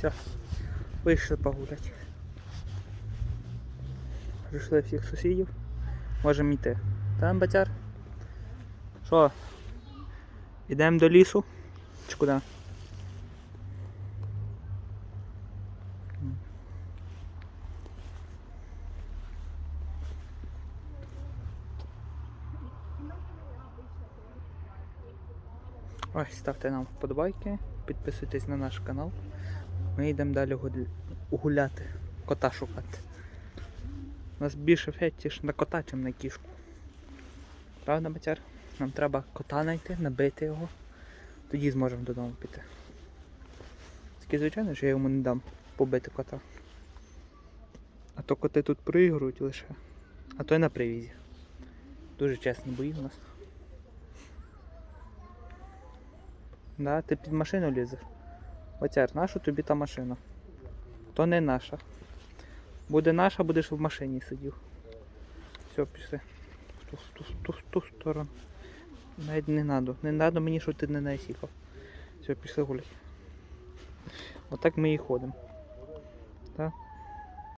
Все. Вийшли погуляти. Прийшли всіх сусідів. Можемо йти. Там батяр? Що? Ідемо до лісу? Чи куди? Ось, ставте нам вподобайки, підписуйтесь на наш канал. Ми йдемо далі гуляти, кота шукати. У нас більше фетіш на кота, ніж на кішку. Правда, батяр? Нам треба кота знайти, набити його. Тоді зможемо додому піти. Тільки звичайно, що я йому не дам побити кота. А то коти тут проігрують лише. А то й на привізі. Дуже чесні бої у нас. Да, ти під машину лізеш. Оцяр, наша тобі та машина. То не наша. Буде наша, будеш в машині сидів. Все, пішли. В ту, ту, ту, ту сторону. Навіть не надо. Не надо мені, щоб ти не насікав. Все, пішли гуляти. Отак ми і ходимо. Так?